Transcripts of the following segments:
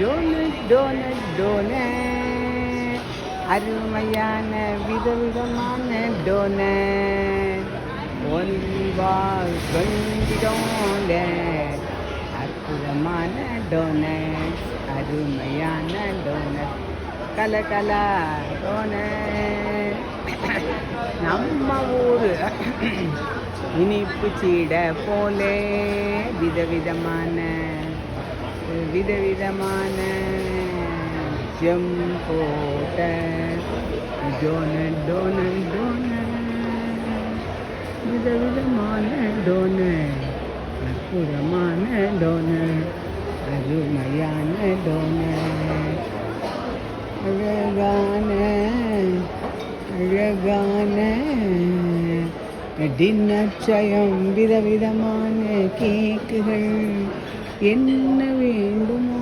Donut donut donut அருமையான விதவிதமான donut ஒன்பால் டுவெண்ட்டி டோனட் அற்புதமான டோனட் அருமையான டோனட் கல கல டோனட் நம்ம ஊர் இனிப்பு சீடை போலே விதவிதமான விதவிதமான ஜம் போட்ட டோனட் டோனட் டோனட் விதவிதமான டோனட் அற்புதமான டோனட் அருமையான டோனட் அழகான அழகான டின்னச்சயம் விதவிதமான கேக்குகள். என்ன வேண்டுமோ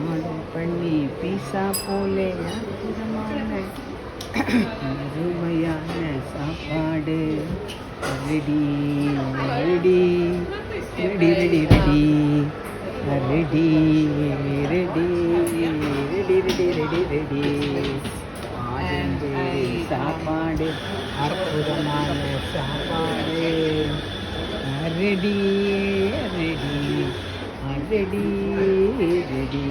ஆர்டர் பண்ணி பீஸா போலே அற்புதமான அருமையான சாப்பாடு. Ready ready ready ready ready. Ready ready ready ready ready ready. சாப்பாடு அற்புதமான சாப்பாடு. ரெடி. ரெடி ரெடி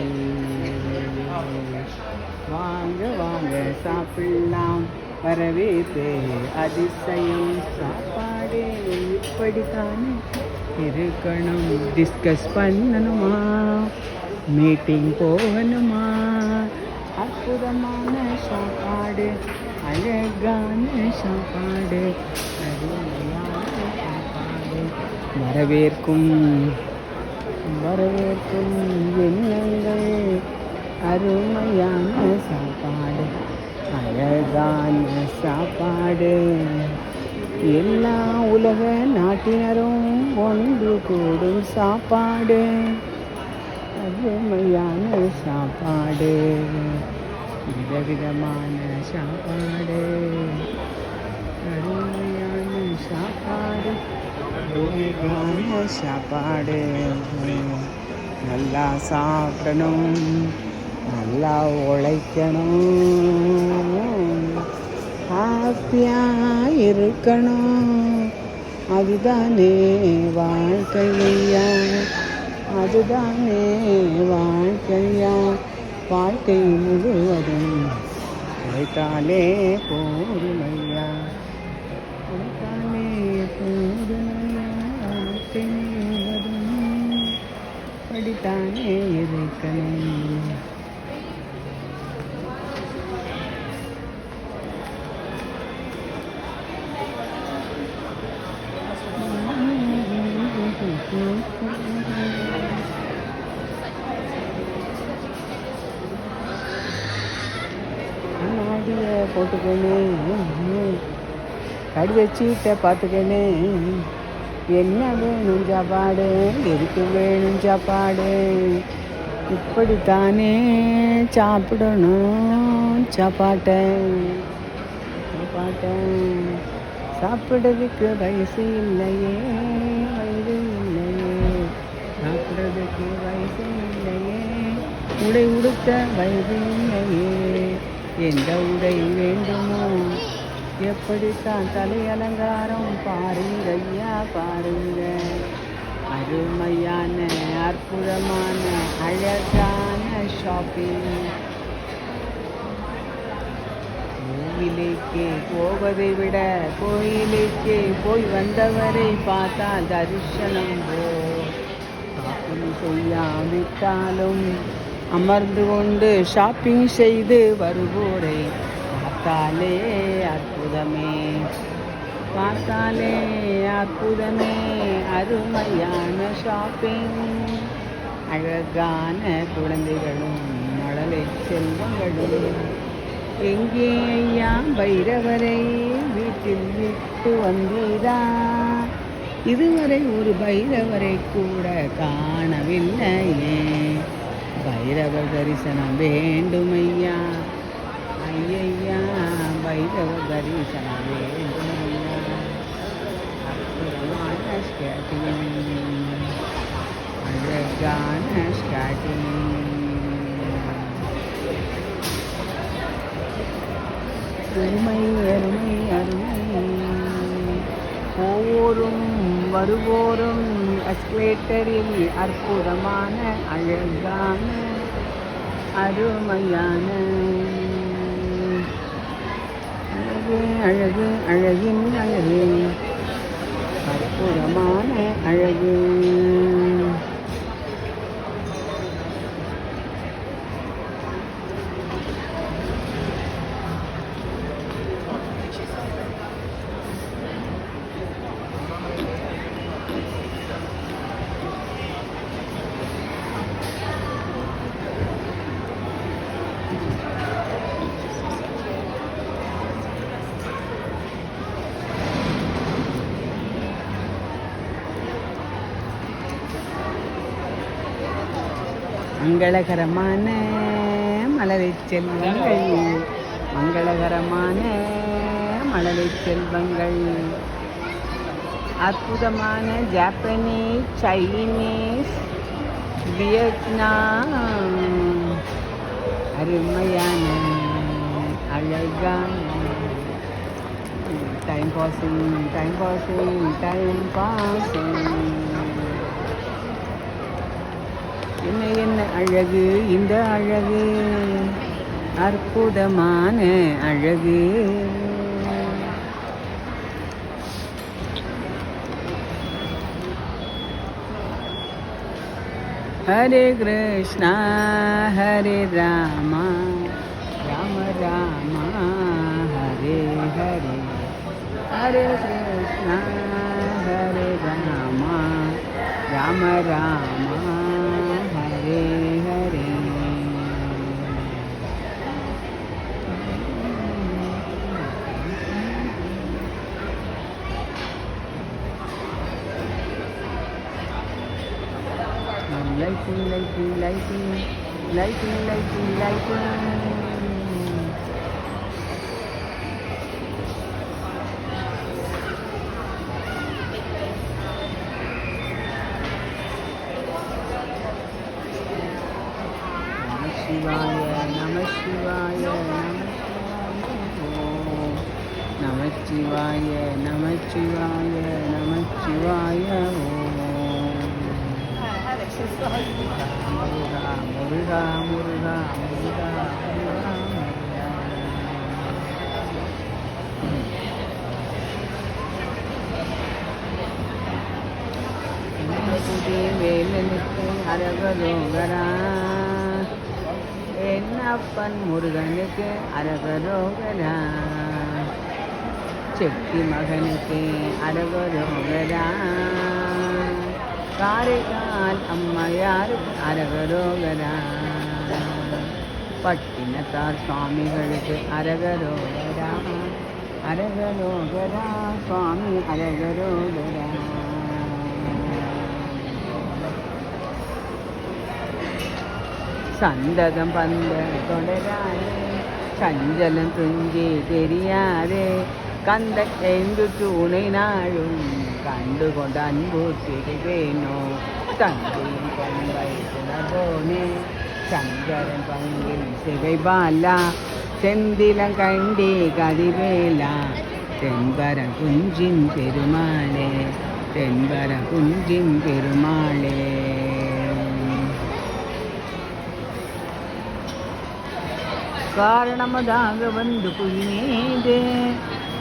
வாங்க வாங்க சாப்பிடலாம் வரவேற்பு அதிசயம் சாப்பாடு இப்படித்தானே இருக்கணும் டிஸ்கஸ் பண்ணணுமா மீட்டிங் போகணுமா அற்புதமான சாப்பாடு அழகான சாப்பாடு அருமையான சாப்பாடு வரவேற்கும் வரவேற்கும் எண்ணங்கள் அருமையான சாப்பாடு அழகான சாப்பாடு. எல்லா உலக நாட்டினரும் ஒன்று கூடும் சாப்பாடு அருமையான சாப்பாடு. விதவிதமான சாப்பாடு அருமையான சாப்பாடு. அருமையான சாப்பாடு நல்லா சாப்பிடணும். நல்லா உழைக்கணும். ஹாப்பியாக இருக்கணும். அதுதானே வாழ்க்கையா? அதுதானே வாழ்க்கையா? வாழ்க்கை முழுவதும் உழைத்தாலே போதுமையா படித்தானே இருக்கணும் போட்டுக்கணும் கடித சீட்டை பார்த்துக்கணே என்ன வேணும் சாப்பாடு? எதுக்கு வேணும் சாப்பாடு? இப்படித்தானே சாப்பிடணும் சாப்பாட்டை. சாப்பாட்டை. சாப்பிடுறதுக்கு வயசு இல்லையே வயது இல்லையே. சாப்பிட்றதுக்கு வயசு இல்லையே உடை உடுத்த வயது இல்லையே. எந்த உடை வேண்டுமோ எப்படித்தான் தலை அலங்காரம் பாருங்க. ஐயா பாருங்க அருமையான அற்புதமான அழகான ஷாப்பிங் கோயிலுக்கே போவதை விட கோயிலுக்கே போய் வந்தவரை பார்த்தா தரிசனம் போ. செய்யாவிட்டாலும் அமர்ந்து கொண்டு ஷாப்பிங் செய்து வருவோரை. பார்த்தாலே அற்புதமே. பார்த்தாலே அற்புதமே. அருமையான ஷாப்பிங் அழகான குழந்தைகளும் மழலை செல்வங்களும். எங்கே ஐயா பைரவரை? வீட்டில் விட்டு வந்தீரா? இதுவரை ஒரு பைரவரை கூட காணவில்லையே. பைரவர் தரிசனம் வேண்டும் ஐயா ஐயையா வைரவ தரிசனமே அற்புதமான அழகான ஸ்டார்டிங் அருமை அருமை அருமை. போவோரும் வருவோரும் எஸ்கலேட்டரில் அற்புதமான அழகான அருமையான அழகு அழகு அழகின் அழகு அற்புதமான அழகு Thank you. மங்களகரமான மலரை செல்வங்கள். மங்களகரமான மலரை செல்வங்கள். அற்புதமான ஜாப்பனீஸ் சைனீஸ் வியட்நாம். அருமையான அழகான. Time passing time passing time passing என்ன அழகு இந்த அழகு. அற்புதமான அழகு. Hare Krishna Hare Rama. Rama Rama. Hare Hare. Hare Krishna Hare Rama. Rama Rama. lighting, lighting, lighting, lighting, lighting, lighting. நம சிவாய நம சிவாய நம சிவாய நம சிவாய நம சிவாய ஓம் முருகா முருகா முருகா முருகா முருகா வேலனுக்கு அரகரோகரா என்னப்பன் முருகனுக்கு அரகரோகரா செட்டி மகனுக்கு அரகரோகரா காரைக்கால் அம்மையாருக்கு அரகரோகரா കാരകാൽ അമ്മയാർ അരകരോഗര പട്ടിനത്താർ സ്വാമികൾക്ക് അരകരോഗര അരകരോഗര സ്വാമി അരകരോഗര. സന്തകം പന്ത തുടരാതെ ചഞ്ചലം തുഞ്ചി തെരിയാതെ കണ്ടെന്തു തൂണിനാഴും കണ്ടുകൊണ്ട് അൻപു തങ്കയും പങ്കുന്ന ശങ്കരൻ പങ്കിൽ തികൈബാല ചെന്തിലം കണ്ടി കതിവേല തെമ്പരം കുഞ്ചിൻ പെരുമാളെ തെമ്പരം കുഞ്ചിൻ പെരുമാളെ. കാരണമതാക വന്നു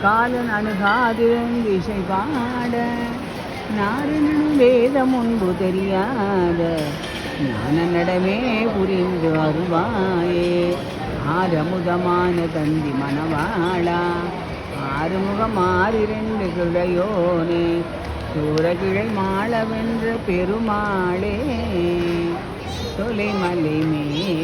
காலன் அணுகாது திசை பாட நாரணனு வேதம் முன்பு தெரியாத. ஞான நடமே புரிந்து அருவாயே. ஆரமுதமான தந்தி மணவாளா. ஆறுமுகம் ஆறிரண்டு கிளையோனே. சூரகிழை மாளவென்ற பெருமாளே. தொலைமலை மே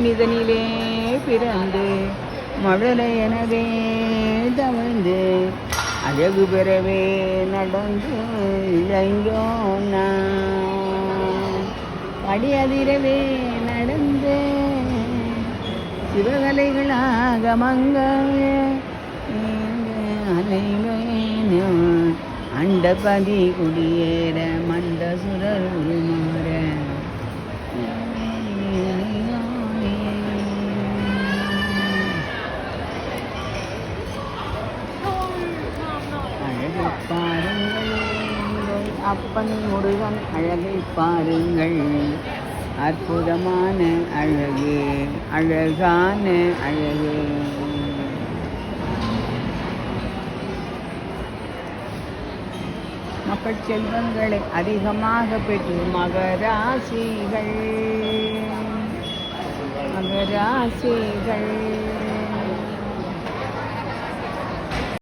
மனிதனிலே பிறந்து மழலை எனவே தவழ்ந்து அழகு பெறவே நடந்து இளைஞோ படியதிரவே நடந்து சிவகலைகளாக மங்க அலைவேனோ அண்டபதி குடியேற மண்ட சுரர் உருமாற அழகை பாருங்கள் அப்பன் முருகன் அழகை பாருங்கள். அற்புதமான அழகு அழகான அழகு. மக்கள் செல்வங்களை அதிகமாக பெற்று மகராசிகள். மகராசிகள்.